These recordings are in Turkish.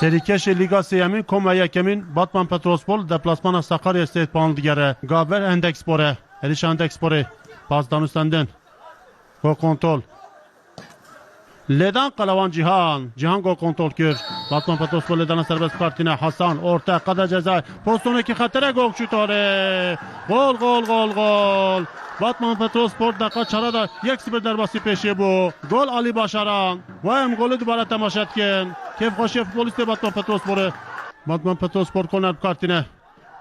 Serikeş Liga Seyem'in Koma Yekem'in Batman Petrospol deplasmana Sakarya State Banlı digere. Gaber Endekspor'e Eliş Endekspor'e Pasdan üstünden Gol kontrol Ledan Kalavan Cihan Cihan gol kontrol kür Batman Petrospol Ledan'a serbest kartine Hasan orta kada ceza Pozisyon iki hatere gol şutore Gol gol gol gol Batman Petrospor dakika çara da yek bir derbasi peşi bu. Gol Ali Başaran. Vayem golü dubara temaşa etken. Kef hoşe futboliste Batman Petrospor'u. Batman Petrospor korner kartine.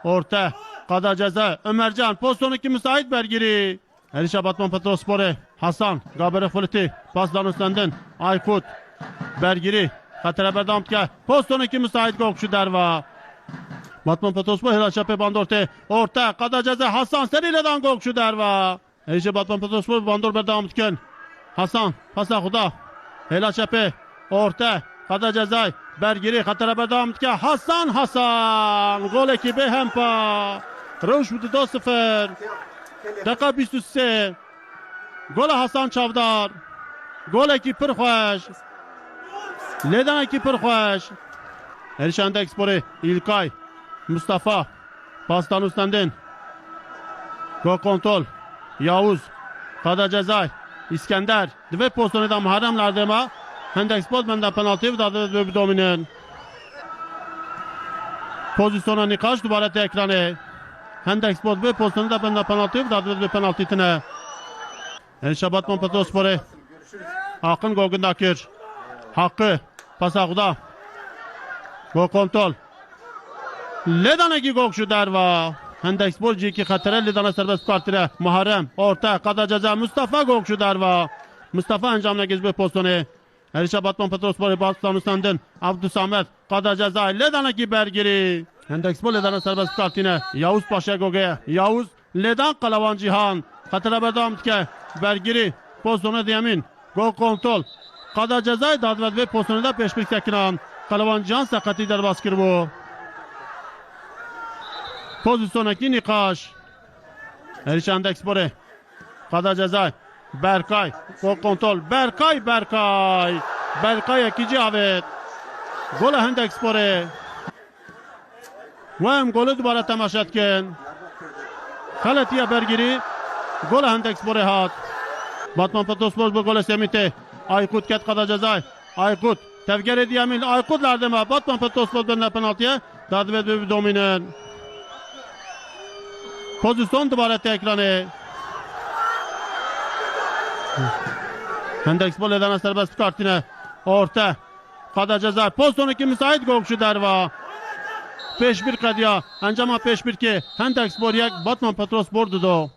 Orta. Kada ceza. Ömercan. Pozisyon iki müsait Bergiri. Elişa Batman Petrospor'u. Hasan. Gabere Fuliti. Pasdan üstlendin. Aykut. Bergiri. Katere Berdamtke. Pozisyon iki müsait gol şu derva. Batman Petrospor Helal Çape Bandorte orta kada ceza Hasan seriyle gol şu derva. Ece Batman Petrospor Bandor Berdam tken. Hasan pasa Huda. Helal Çape orta kada ceza Bergiri Katara Berdam tke Hasan Hasan gol ekibi Hempa. Rövş budu 2-0. Dakika 23. Gol Hasan Çavdar. Gol ekip pir xoş. Ledan ekip pir xoş. Erişan Ekspor'u İlkay Mustafa pastan üstlendin. Gol kontrol. Yavuz. Kada cezay. İskender. Dve pozisyonu da Muharrem Lardema. Hendek Sport benden penaltı ve dadı bir dominen. Pozisyona Nikaş dubara ekranı. Hendek Sport ve pozisyonu da benden penaltı ve dadı bir penaltı itine. Elşa Batman Petrospor'u. Akın Gogundakir. Hakkı. Pasakda. Gol kontrol. Ledan'aki gol şu derva. Hendek sporcu iki hatere Ledan'a serbest kartire. Muharrem orta kada ceza Mustafa gol şu derva. Mustafa encamına gizbe pozisyonu. Erişa Batman Petrospor'u bastan üstendin. Abdü Samet kada ceza Ledan'aki Bergiri. Hendek spor Ledan'a serbest kartine. Yavuz Paşa Goge. Yavuz Ledan Kalavan Cihan. Hatere Berdam Tike. Bergiri pozisyonu diyemin. Gol kontrol. Kada cezayı dadvet ve pozisyonunda peşbik tekinan. Kalavan Cihan sakati derbaskir bu. Pozisyonaki Nikaş. Erişan Dekspor'e. Kada cezay. Berkay. Gol kontrol. Berkay Berkay. Berkay ikinci avet. Gol Hendek Spor'e. Ve hem golü dubara temaşa etken. Kaletiye Bergiri. Gol Hendek Spor'e hat. Batman Petrospor bu gole semite. Aykut ket kada cezay. Aykut. Tevger ediyemin. Aykut lardema. Batman Petrospor dönüne penaltıya. Dadvet bir dominen. Pozisyon dubarete ekranı. Hendek Spor Ledan'a serbest kartine. Orta. Kada ceza. İki müsait golkşu derva. 5-1 kadiya. Encama 5-1 ki. Hendek Spor yek Batman Petrospor dudu.